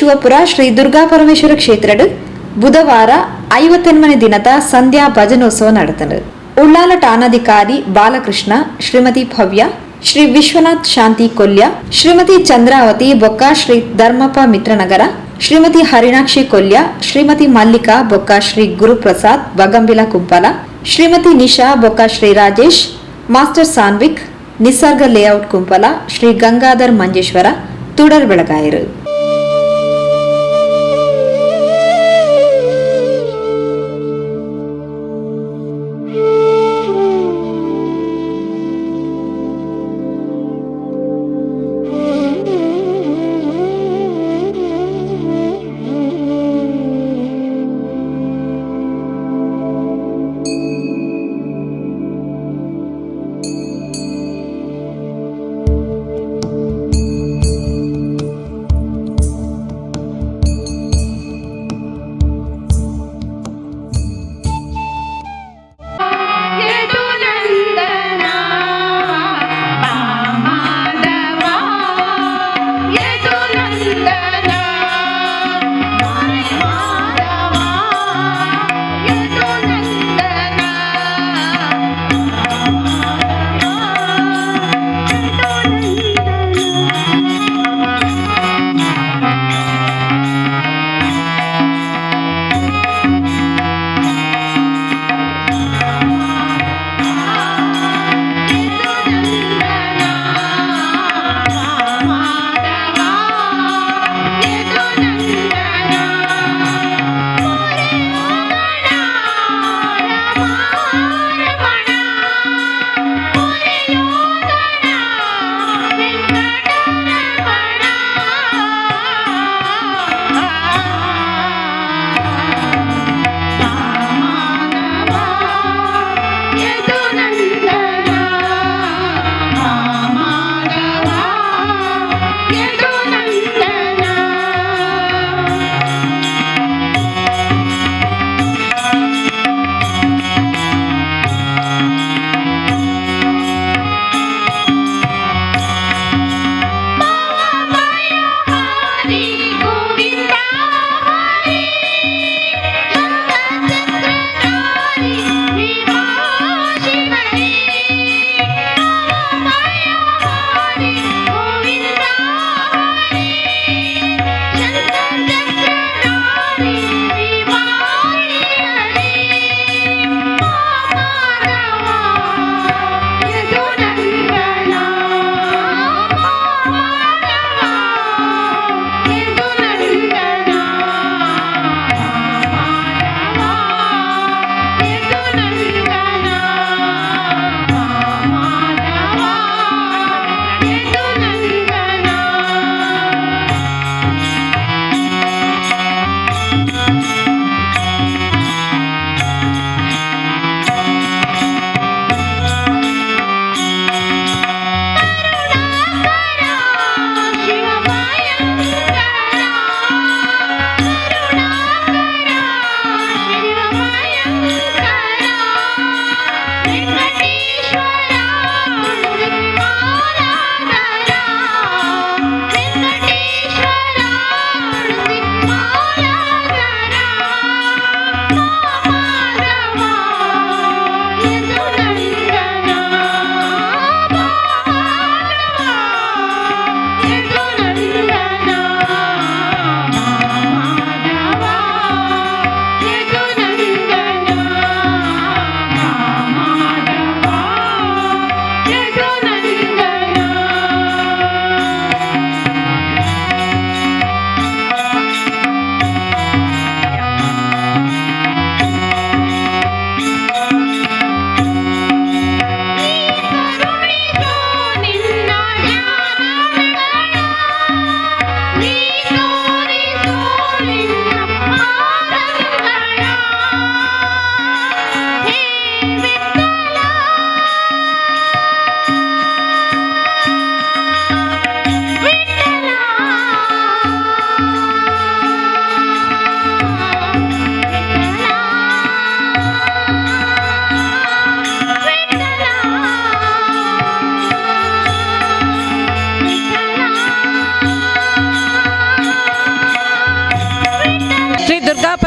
ಶಿವಪುರ ಶ್ರೀ ದುರ್ಗಾ ಪರಮೇಶ್ವರ ಕ್ಷೇತ್ರಡ್ ಬುಧವಾರ ಐವತ್ತೆನ್ಮನೆ ದಿನದ ಸಂಧ್ಯಾ ಭಜನೋತ್ಸವ ನಡೆತನು ಉಳ್ಳಾಲ ಠಾಣಾಧಿಕಾರಿ ಬಾಲಕೃಷ್ಣ, ಶ್ರೀಮತಿ ಭವ್ಯ, ಶ್ರೀ ವಿಶ್ವನಾಥ್ ಶಾಂತಿ ಕೊಲ್ಯ, ಶ್ರೀಮತಿ ಚಂದ್ರಾವತಿ ಬೊಕ್ಕ ಶ್ರೀ ಧರ್ಮಪ್ಪ ಮಿತ್ರನಗರ, ಶ್ರೀಮತಿ ಹರಿಣಾಕ್ಷಿ ಕೊಲ್ಯ, ಶ್ರೀಮತಿ ಮಲ್ಲಿಕಾ ಬೊಕ್ಕ ಶ್ರೀ ಗುರುಪ್ರಸಾದ್ ಬಗಂಬಿಲ ಕುಂಪಲ, ಶ್ರೀಮತಿ ನಿಶಾ ಬೊಕ್ಕ ಶ್ರೀ ರಾಜೇಶ್, ಮಾಸ್ಟರ್ ಸಾನ್ವಿಕ್, ನಿಸರ್ಗ ಲೇಔಟ್ ಕುಂಪಲ ಶ್ರೀ ಗಂಗಾಧರ್ ಮಂಜೇಶ್ವರ, ತುಡರ್ ಬೆಳಗಾಯರು.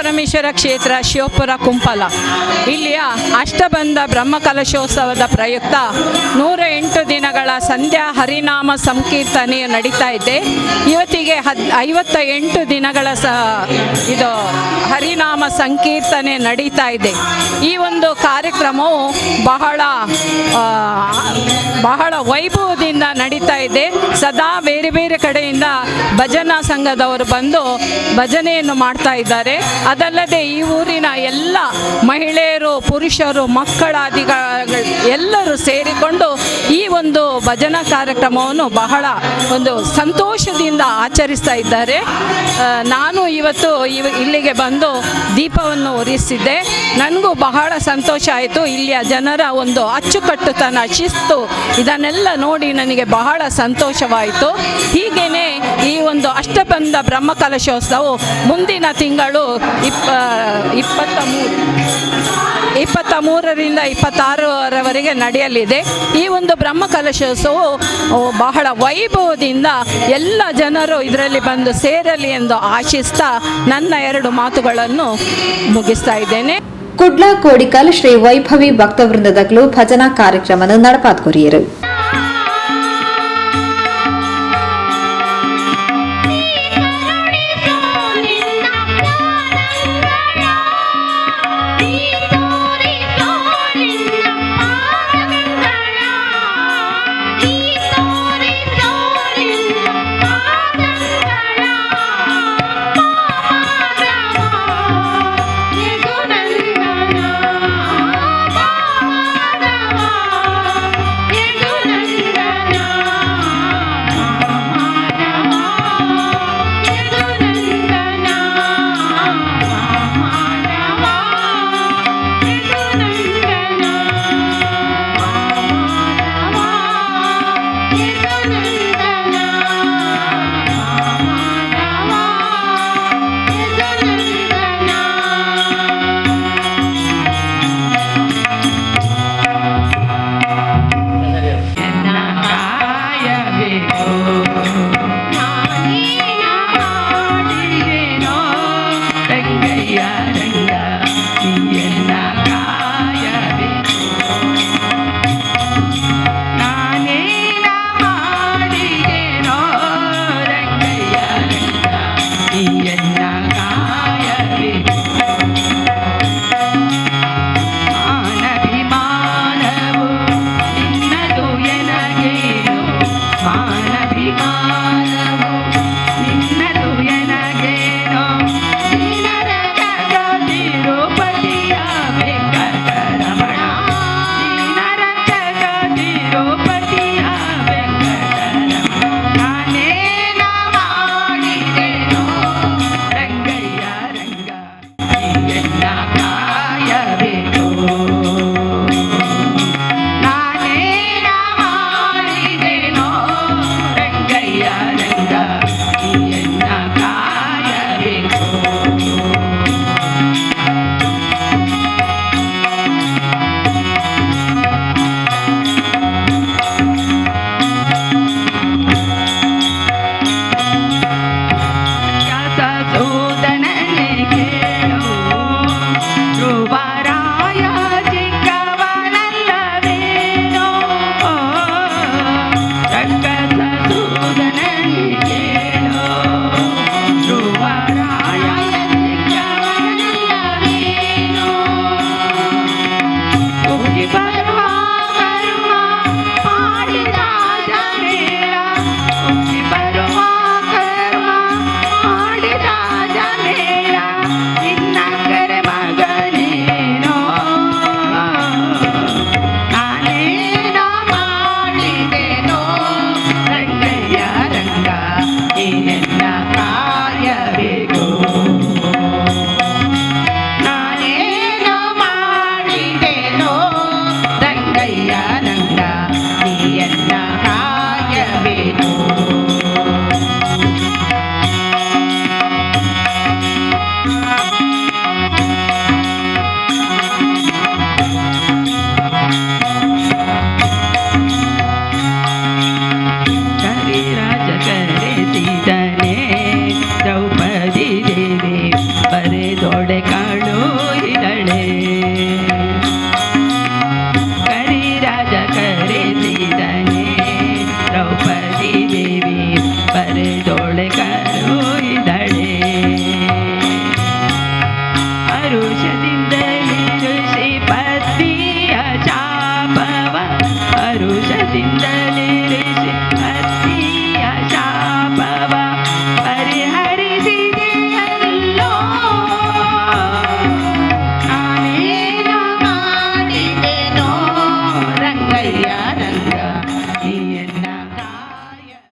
ಪರಮೇಶ್ವರ ಕ್ಷೇತ್ರ ಶಿವಪುರ ಕುಂಪಲ. ಇಲ್ಲಿಯ ಅಷ್ಟಬಂಧ ಬ್ರಹ್ಮಕಲಶೋತ್ಸವದ ಪ್ರಯುಕ್ತ ನೂರ ಎಂಟು ದಿನಗಳ ಸಂಧ್ಯಾ ಹರಿನಾಮ ಸಂಕೀರ್ತನೆ ನಡೀತಾ ಇದೆ. ಇವತ್ತಿಗೆ ಹದ್ ಐವತ್ತ ಎಂಟು ದಿನಗಳ ಸ ಇದು ಹರಿನಾಮ ಸಂಕೀರ್ತನೆ ನಡೀತಾ ಇದೆ. ಈ ಒಂದು ಕಾರ್ಯಕ್ರಮವು ಬಹಳ ಬಹಳ ವೈಭವದಿಂದ ನಡೀತಾ ಇದೆ. ಸದಾ ಬೇರೆ ಬೇರೆ ಕಡೆಯಿಂದ ಭಜನಾ ಸಂಘದವರು ಬಂದು ಭಜನೆಯನ್ನು ಮಾಡ್ತಾ ಇದ್ದಾರೆ. ಅದಲ್ಲದೆ ಈ ಊರಿನ ಎಲ್ಲ ಮಹಿಳೆಯರು, ಪುರುಷರು, ಮಕ್ಕಳಾದಿಗಳು ಎಲ್ಲರೂ ಸೇರಿಕೊಂಡು ಈ ಒಂದು ಭಜನಾ ಕಾರ್ಯಕ್ರಮವನ್ನು ಬಹಳ ಒಂದು ಸಂತೋಷದಿಂದ ಆಚರಿಸ್ತಾ ಇದ್ದಾರೆ. ನಾನು ಇವತ್ತು ಇವ ಇಲ್ಲಿಗೆ ಬಂದು ದೀಪವನ್ನು ಉರಿಸಿದ್ದೆ. ನನಗೂ ಬಹಳ ಸಂತೋಷ ಆಯಿತು. ಇಲ್ಲಿಯ ಜನರ ಒಂದು ಅಚ್ಚುಕಟ್ಟುತನ, ಶಿಸ್ತು, ಇದನ್ನೆಲ್ಲ ನೋಡಿ ನನಗೆ ಬಹಳ ಸಂತೋಷವಾಯಿತು. ಹೀಗೇನೆ ಈ ಒಂದು ಅಷ್ಟಬಂಧ ಬ್ರಹ್ಮಕಲಶೋತ್ಸವವು ಮುಂದಿನ ತಿಂಗಳು ಇಪ್ಪ ಇಪ್ಪತ್ತ ಮೂರು ಇಪ್ಪತ್ತ ಮೂರರಿಂದ ಇಪ್ಪತ್ತಾರರವರೆಗೆ ನಡೆಯಲಿದೆ. ಈ ಒಂದು ಬ್ರಹ್ಮಕಲಶೋತ್ಸವವು ಬಹಳ ವೈಭವದಿಂದ ಎಲ್ಲ ಜನರು ಇದರಲ್ಲಿ ಬಂದು ಸೇರಲಿ ಎಂದು ಆಶಿಸ್ತಾ ನನ್ನ ಎರಡು ಮಾತುಗಳನ್ನು ಮುಗಿಸ್ತಾ ಇದ್ದೇನೆ. ಕುಡ್ಲಾ ಕೋಡಿಕಲ್ ಶ್ರೀ ವೈಭವಿ ಭಕ್ತವೃಂದದಗಳು ಭಜನಾ ಕಾರ್ಯಕ್ರಮವನ್ನು ನಡಪಾತ್